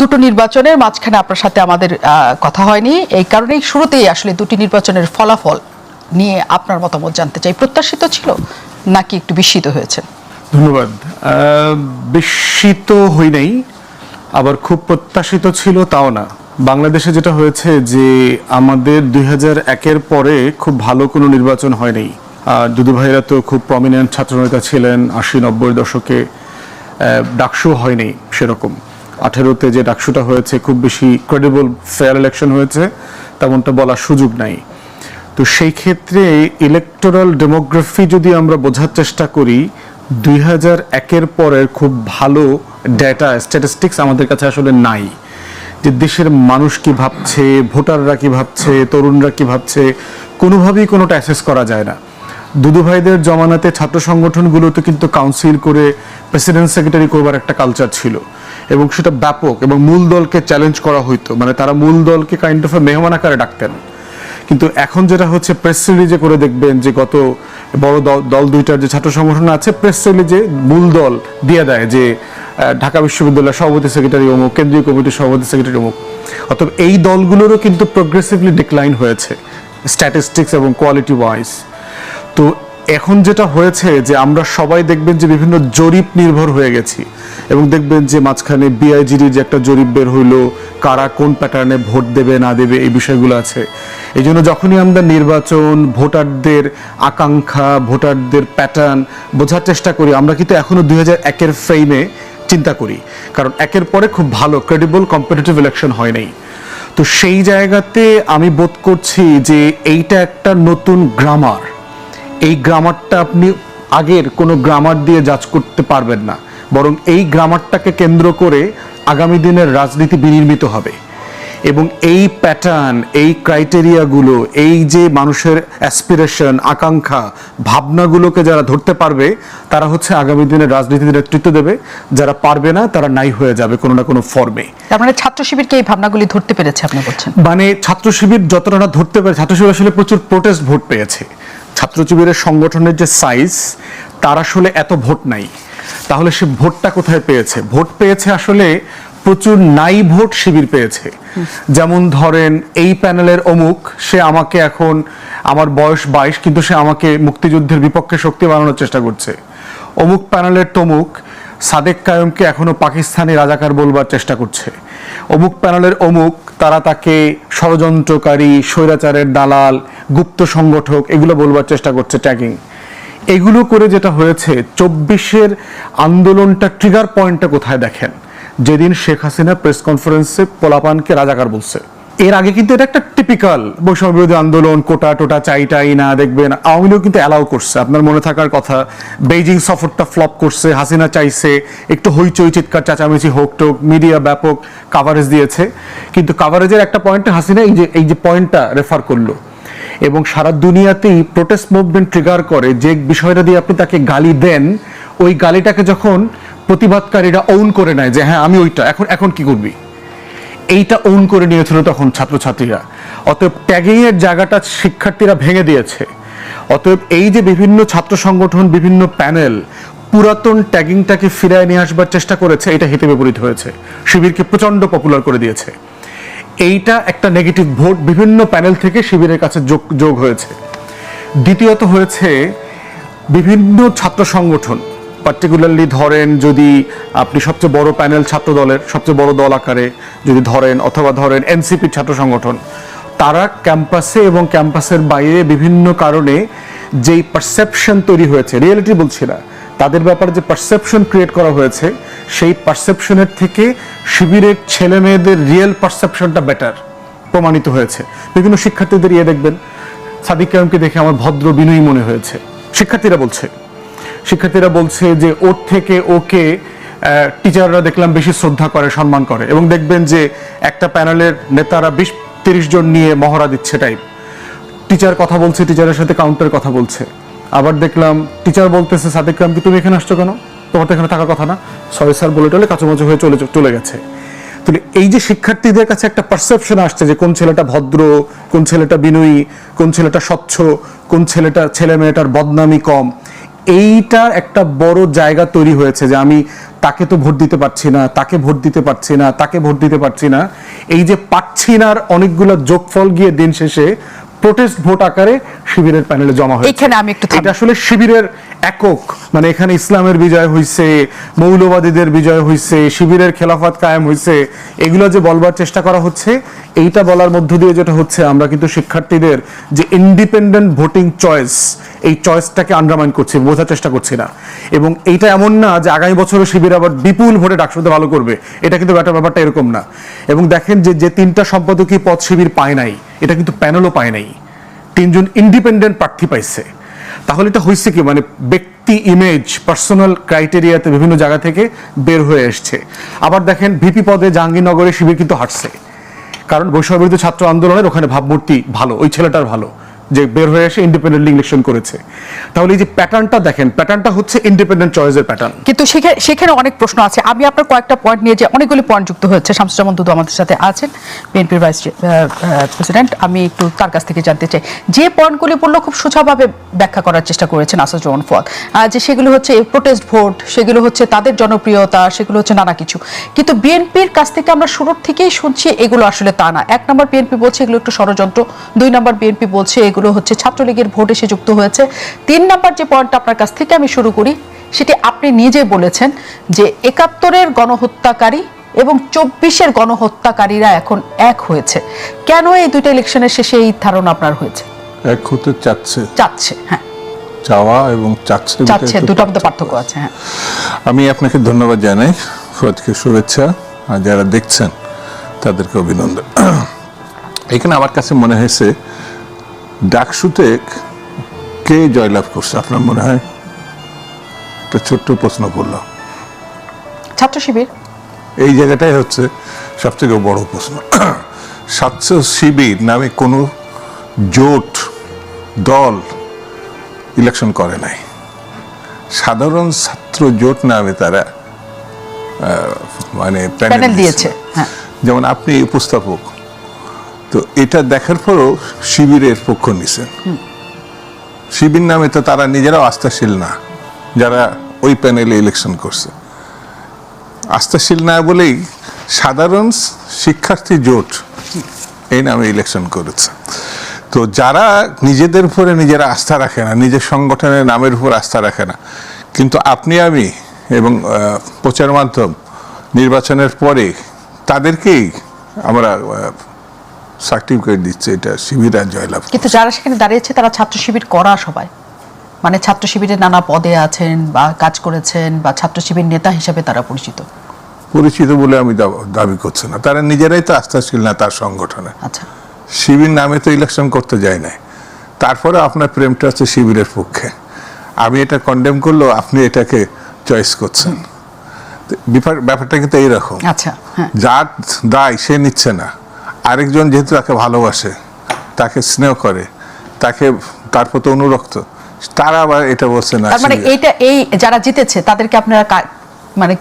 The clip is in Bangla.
দুটো নির্বাচনের মাঝখানে আপনার সাথে আমাদের কথা হয়নি। এই কারণেই শুরুতেই আসলে দুটি নির্বাচনের ফলাফল নিয়ে আপনার মতামত জানতে চাই। প্রত্যাশিত ছিল নাকি একটু বিস্মিত হয়েছে ধন্যবাদ। বিস্মিত হই নাই, আবার খুব প্রত্যাশিত ছিল তাও না। বাংলাদেশে যেটা হয়েছে যে আমাদের দুই হাজার একের পরে খুব ভালো কোনো নির্বাচন হয়নি আর দুদু ভাইরা তো খুব প্রমিনেন্ট ছাত্রনেতা ছিলেন, আশি নব্বই দশকে ডাকসু হয়নি সেরকম। আঠেরোতে যে ডাকসুটা হয়েছে, খুব বেশি ক্রেডিবল ফেয়ার ইলেকশন হয়েছে, তেমনটা বলার সুযোগ নাই। তো সেই ক্ষেত্রে ইলেকটোরাল ডেমোগ্রাফি যদি আমরা বোঝার চেষ্টা করি, দুই হাজার একের পরের খুব ভালো ডেটা স্ট্যাটিস্টিক্স আমাদের কাছে আসলে নাই। যে দেশের মানুষ কি ভাবছে, ভোটাররা কি ভাবছে, তরুণরা কি ভাবছে, কোনোভাবেই কোনোটা অ্যাসেস করা যায় না। দুদু ভাইদের জমানাতে ছাত্র সংগঠনগুলোতে কিন্তু কাউন্সিল করে প্রেসিডেন্ট সেক্রেটারি করবার একটা কালচার ছিল। এবং সেটা ব্যাপক এবং মূল দলকে চ্যালেঞ্জ করা হইতো। মানে তারা মূল দলকে কাইন্ড অফ মেহমান আকারে ডাকতেন। কিন্তু এখন যেটা হচ্ছে প্রেস রিলিজে করে দেখবেন যে গত বড় দল দুইটার যে ছাত্র সংগঠন আছে প্রেস রিলিজে মূল দল দিয়ে দেয় যে ঢাকা বিশ্ববিদ্যালয়ের সভাপতি সেক্রেটারি অমুক, কেন্দ্রীয় কমিটির সভাপতি সেক্রেটারি অমুক। অতএব এই দলগুলোরও কিন্তু প্রোগ্রেসিভলি ডিক্লাইন হয়েছে স্ট্যাটিস্টিক্স এবং কোয়ালিটি ওয়াইজ তো এখন যেটা হয়েছে যে আমরা সবাই দেখবেন যে বিভিন্ন জরিপ নির্ভর হয়ে গেছি এবং দেখবেন যে মাঝখানে বিআইজিডি যে একটা জরিপ বের হইল, কারা কোন প্যাটার্নে ভোট দেবে, না দেবে, এই বিষয়গুলো আছে। এই জন্য যখনই আমরা নির্বাচন, ভোটারদের আকাঙ্ক্ষা, ভোটারদের প্যাটার্ন বোঝার চেষ্টা করি, আমরা কিন্তু এখনও দুই হাজার একের ফ্রেমে চিন্তা করি। কারণ একের পরে খুব ভালো ক্রেডিবল কম্পিটিটিভ ইলেকশন হয় নাই। তো সেই জায়গাতে আমি বোধ করছি যে এইটা একটা নতুন গ্রামার এই গ্রামারটা আপনি আগের কোনো গ্রামার দিয়ে যাচ করতে পারবেন না। বরং এই গ্রামারটাকে কেন্দ্র করে আগামী দিনের রাজনীতি বিনির্মিত হবে। এবং এই প্যাটার্ন এই ক্রাইটেরিয়াগুলো এই যে মানুষের অ্যাসপিরেশন আকাঙ্ক্ষা ভাবনাগুলোকে যারা ধরতে পারবে তারা হচ্ছে আগামী দিনের রাজনীতির নেতৃত্ব দেবে। যারা পারবে না তারা নাই হয়ে যাবে কোনো না কোনো ফর্মে মানে ছাত্র শিবিরকে এই ভাবনাগুলি ধরতে পেরেছে আপনি বলছেন? মানে ছাত্র শিবির যতটা না ধরতে পারে ছাত্র শিবির আসলে প্রচুর প্রোটেস্ট ভোট পেয়েছে। ছাত্র শিবিরের সংগঠনের যে সাইজ তার আসলে এত ভোট নাই। তাহলে সে ভোটটা কোথায় পেয়েছে? ভোট পেয়েছে আসলে প্রচুর নাই ভোট শিবির পেয়েছে। যেমন ধরেন, এই প্যানেলের অমুক, সে আমাকে এখন, আমার বয়স বাইশ, কিন্তু সে আমাকে মুক্তিযুদ্ধের বিপক্ষে শক্তি বানানোর চেষ্টা করছে। অমুক প্যানেলের তমুক, সাদেক কায়মকে এখনও পাকিস্তানি রাজাকার বলবার চেষ্টা করছে। অমুক প্যানেলের অমুক, তারা তাকে ষড়যন্ত্রকারী, স্বৈরাচারের দালাল, গুপ্ত সংগঠক, এগুলো বলবার চেষ্টা করছে ট্যাগিং। এগুলো করে যেটা হয়েছে, চব্বিশের আন্দোলনটা ট্রিগার পয়েন্টটা কোথায় দেখেন? যেদিন শেখ হাসিনা প্রেস কনফারেন্সে পোলাপানকে রাজাকার বলছে। এর আগে কিন্তু এটা একটা টিপিক্যাল বৈষম্য বিরোধী আন্দোলন, কোটা টোটা চাই টাই না, দেখবেন আওয়ামী লীগ কিন্তু অ্যালাউ করছে। আপনার মনে থাকার কথা বেইজিং সফরটা ফ্লপ করছে, হাসিনা চাইছে একটু হইচই, চিৎকার, চাচামেচি হোক টোক মিডিয়া ব্যাপক কাভারেজ দিয়েছে। কিন্তু কাভারেজের একটা পয়েন্টে হাসিনা এই যে এই যে পয়েন্টটা রেফার করল। এবং সারা দুনিয়াতেই প্রোটেস্ট মুভমেন্ট ট্রিগার করে, যে বিষয়টা দিয়ে আপনি তাকে গালি দেন, ওই গালিটাকে যখন প্রতিবাদকারীরা ওন করে নেয় যে হ্যাঁ আমি ওইটা, এখন এখন কি করবি? এইটা ওন করে নিয়েছিল তখন ছাত্রছাত্রীরা। অতএব ট্যাগিং এর জায়গাটা শিক্ষার্থীরা ভেঙে দিয়েছে। অতএব এই যে বিভিন্ন ছাত্র সংগঠন, বিভিন্ন প্যানেল পুরাতন ট্যাগিংটাকে ফিরায় নিয়ে আসবার চেষ্টা করেছে, এটা হিতে বিপরীত হয়েছে। শিবিরকে প্রচণ্ড পপুলার করে দিয়েছে। এইটা একটা নেগেটিভ ভোট বিভিন্ন প্যানেল থেকে শিবিরের কাছে যোগ যোগ হয়েছে। দ্বিতীয়ত হয়েছে, বিভিন্ন ছাত্র সংগঠন পার্টিকুলারলি ধরেন যদি আপনি সবচেয়ে বড় প্যানেল ছাত্র দলের সবচেয়ে বড় দল আকারে যদি ধরেন অথবা ধরেন এনসিপির ছাত্র সংগঠন, তারা ক্যাম্পাসে এবং ক্যাম্পাসের বাইরে বিভিন্ন কারণে যেই পারসেপশন তৈরি হয়েছে রিয়েলিটি বলছি না, তাদের ব্যাপারে যে পারসেপশন ক্রিয়েট করা হয়েছে, সেই পারসেপশনের থেকে শিবিরের ছেলে মেয়েদের রিয়েল পারসেপশনটা বেটার প্রমাণিত হয়েছে। বিভিন্ন শিক্ষার্থীদের ইয়ে দেখবেন, সাদিক কায়মকে দেখে আমার ভদ্র বিনয়ী মনে হয়েছে। শিক্ষার্থীরা বলছে শিক্ষার্থীরা বলছে যে ওর থেকে ওকে টিচাররা দেখলাম বেশি শ্রদ্ধা করে, সম্মান করে এবং দেখবেন যে একটা প্যানেলের নেতারা বিশ তিরিশ জন নিয়ে মহড়া দিচ্ছে টাইপ টিচার কথা বলছে টিচারের সাথে কাউন্টার কথা বলছে। আবার দেখলাম টিচার বলতেছে, সাদিক কি তুমি এখানে আসছো কেন? তোমার তো এখানে থাকার কথা না। সরি স্যার বলে টলে কাঁচুমাচু হয়ে চলে চলে গেছে। তাহলে এই যে শিক্ষার্থীদের কাছে একটা পারসেপশন আসছে যে কোন ছেলেটা ভদ্র, কোন ছেলেটা বিনয়ী, কোন ছেলেটা স্বচ্ছ, কোন ছেলেটা, ছেলে মেয়েটার বদনামি কম। এইটার একটা বড় জায়গা তৈরি হয়েছে যে আমি তাকে তো ভোট দিতে পারছি না তাকে ভোট দিতে পারছি না তাকে ভোট দিতে পারছি না। এই যে পাচ্ছি নার অনেকগুলো যোগফল গিয়ে দিন শেষে প্রোটেস্ট ভোট আকারে শিবিরের প্যানেলে জমা হয়েছে। এখানে আমি একটু এটা আসলে শিবিরের একক। মানে এখানে ইসলামের বিজয় হয়েছে মৌলবাদীদের বিজয় হয়েছে শিবিরের খেলাফত কায়েম হয়েছে এগুলো যে বলবার চেষ্টা করা হচ্ছে, এইটা বলার মধ্য দিয়ে যেটা হচ্ছে, আমরা কিন্তু শিক্ষার্থীদের যে ইন্ডিপেন্ডেন্ট ভোটিং চয়েস এই চয়েসটাকে আন্ডারমাইন করছি, বোঝার চেষ্টা করছি না। এবং এইটা এমন না যে আগামী বছরও শিবির আবার বিপুল ভোটে ডাকসুতে ভালো করবে। এটা কিন্তু ব্যাপার ব্যাপারটা এরকম না। এবং দেখেন যে যে তিনটা সম্পাদকীয় পদ শিবির পায় নাই, এটা কিন্তু প্যানেলও পায় নাই। তিনজন ইন্ডিপেন্ডেন্ট প্রার্থী পাইছে। তাহলে এটা হয়েছে কি? মানে ব্যক্তি ইমেজ পার্সোনাল ক্রাইটেরিয়াতে বিভিন্ন জায়গা থেকে বের হয়ে এসছে। আবার দেখেন ভিপি পদে জাহাঙ্গীরনগরে শিবির কিন্তু হাঁটছে। কারণ বৈষম্যবিরোধী ছাত্র আন্দোলনের ওখানে ভাবমূর্তি ভালো, ওই ছেলেটার ভালো। যে বের হয়ে এসে ইন্ডিপেন্ডেন্টলি ইলেকশন করেছে। তাহলে এই যে প্যাটার্নটা দেখেন প্যাটার্নটা হচ্ছে ইন্ডিপেন্ডেন্ট চয়েসের প্যাটার্ন কিন্তু সেখানে অনেক প্রশ্ন আছে। আমি আপনার কয়েকটা পয়েন্ট নিয়ে যে অনেকগুলি পয়েন্ট যুক্ত হয়েছে। শামসুজ্জামান দুদু আমাদের সাথে আছেন, বিএনপির ভাইস প্রেসিডেন্ট আমি একটু তার কাছ থেকে জানতে চাই। যে পয়েন্টগুলি বলল খুব সোজাভাবে ব্যাখ্যা করার চেষ্টা করেছেন আসাদুজ্জামান ফুয়াদ। যে সেগুলো হচ্ছে প্রোটেস্ট ভোট সেগুলো হচ্ছে তাদের জনপ্রিয়তা, সেগুলো হচ্ছে নানা কিছু। কিন্তু বিএনপির কাছ থেকে আমরা শুরুর থেকেই শুনছি এগুলো আসলে তা না। এক নম্বর বিএনপি বলছে এগুলো একটু ষড়যন্ত্র, দুই নম্বর বিএনপি বলছে এগুলো হচ্ছে ছাত্রলীগের ভোট এসে যুক্ত হয়েছে। তিন নম্বর যে পয়েন্টটা আপনার কাছ থেকে আমি শুরু করি সেটি আপনি নিজে বলেছেন যে একাত্তরের গণহত্যাকারী এবং চব্বিশের গণহত্যাকারীরা এখন এক হয়েছে। কেন এই দুইটা ইলেকশনের শেষে এই ধারণা আপনার হয়েছে? এক হতে চাচ্ছে। চাচ্ছে হ্যাঁ। চাওয়া এবং চাচ্ছে একটু মধ্যে পার্থক্য আছে হ্যাঁ। আমি আপনাকে ধন্যবাদ জানাই ফুয়াদকে শুভেচ্ছা আর যারা দেখছেন তাদেরকে অভিনন্দন। এখানে আমার কাছে মনে হয়েছে ডাকসুতে কে জয়লাভ করছে আপনার মনে হয়? একটা ছোট্ট প্রশ্ন করলাম ছাত্র শিবির। এই জায়গাটাই হচ্ছে সবথেকে বড় প্রশ্ন। স্বাচ্ছ শিবির নামে কোনো জোট দল ইলেকশন করে নাই। সাধারণ ছাত্র জোট নামে তারা মানে প্যানেল দিয়েছে। হ্যাঁ। যেমন আপনি উপস্থাপক এটা দেখার পরও শিবিরের পক্ষ নিছেন শিবির নামে তো তারা নিজেরাও আস্থাশীল না, যারা ওই প্যানেলে ইলেকশন করছে। আস্থাশীল না বলেই সাধারণ শিক্ষার্থী জোট এই নামে ইলেকশন করেছে। তো যারা নিজেদের উপরে নিজেরা আস্থা রাখে না, নিজের সংগঠনের নামের উপর আস্থা রাখে না, কিন্তু আপনি আমি এবং প্রচার মাধ্যম নির্বাচনের পরে তাদেরকেই আমরা সার্টিফিকেট দিচ্ছে এটা শিবির আর জয়লাভ কিন্তু যারা সেখানে দাঁড়িয়েছে তারা ছাত্র শিবির করা সবাই। মানে ছাত্র শিবিরের নানা পদে আছেন বা কাজ করেছেন বা ছাত্র শিবির নেতা হিসেবে তারা পরিচিত। পরিচিত বলে আমি দাবি করছি না। তারা নিজেরাই তো আস্থাশীল না তার সংগঠনে। আচ্ছা। শিবির নামে তো ইলেকশন করতে যায় নাই। তারপরে আপনার প্রেমটা হচ্ছে শিবিরের পক্ষে। আমি এটা কন্ডেম করলেও আপনি এটাকে চয়েস করছেন। ব্যাপারটা কিন্তু এইরকম। আচ্ছা হ্যাঁ। যার দায় সে নিচ্ছে না। আরেকজন যেহেতু তাকে ভালোবাসে তাকে স্নেহ করে তাকে তার প্রতি অনুরক্ত তারা আবার এটা বলছে না মানে এটা এই যারা জিতেছে তাদেরকে আপনারা মানে